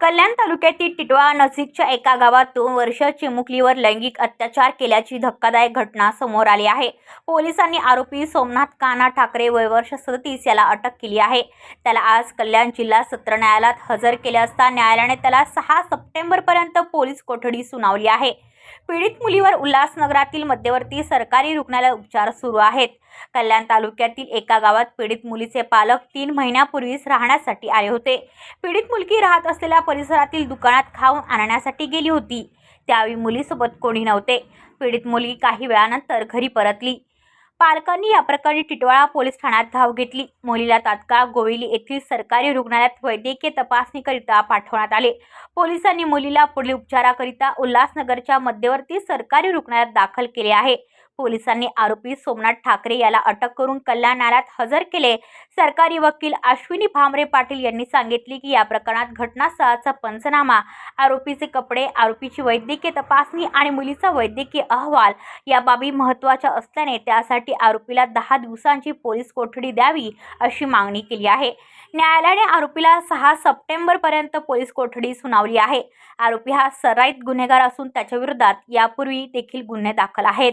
कल्याण तालुक्यातील टिटवाळा नजीकच्या एका गावात दोन वर्ष चिमुकलीवर लैंगिक अत्याचार केल्याची धक्कादायक घटना समोर आली आहे. पोलिसांनी आरोपी सोमनाथ काना ठाकरे वय वर्ष सदतीस याला अटक केली आहे. त्याला आज कल्याण जिल्हा सत्र न्यायालयात हजर केले असता न्यायालयाने त्याला सहा सप्टेंबरपर्यंत पोलीस कोठडी सुनावली आहे. पीडित मुलीवर उल्हासनगरातील मध्यवर्ती सरकारी रुग्णालयात उपचार सुरू आहेत. कल्याण तालुक्यातील एका गावात पीडित मुलीचे पालक तीन महिन्यापूर्वीच राहण्यासाठी आले होते. पीडित मुलगी राहत असलेल्या परिसरातील दुकानात खाऊन आणण्यासाठी गेली होती. त्यावेळी मुलीसोबत कोणी नव्हते. पीडित मुलगी काही वेळानंतर घरी परतली. पालकांनी या प्रकरणी टिटवाळा पोलीस ठाण्यात धाव घेतली. मुलीला तात्काळ गोविली येथील सरकारी रुग्णालयात वैद्यकीय तपासणीकरिता पाठवण्यात आले. पोलिसांनी मुलीला पुढील उपचाराकरिता उल्हासनगरच्या मध्यवर्ती सरकारी रुग्णालयात दाखल केले आहे. पोलिसांनी आरोपी सोमनाथ ठाकरे याला अटक करून कल्याण न्यायालयात हजर केले. सरकारी वकील अश्विनी भामरे पाटील यांनी सांगितले की या प्रकरणात घटनास्थळाचा पंचनामा आरोपीचे कपडे आरोपीची वैद्यकीय तपासणी आणि मुलीचा वैद्यकीय अहवाल या बाबी महत्त्वाच्या असल्याने त्यासाठी आरोपीला दहा दिवसांची पोलीस कोठडी द्यावी अशी मागणी केली आहे. न्यायालयाने आरोपीला सहा सप्टेंबरपर्यंत पोलीस कोठडी सुनावली आहे. आरोपी हा सराईत गुन्हेगार असून त्याच्या विरोधात यापूर्वी देखील गुन्हे दाखल आहेत.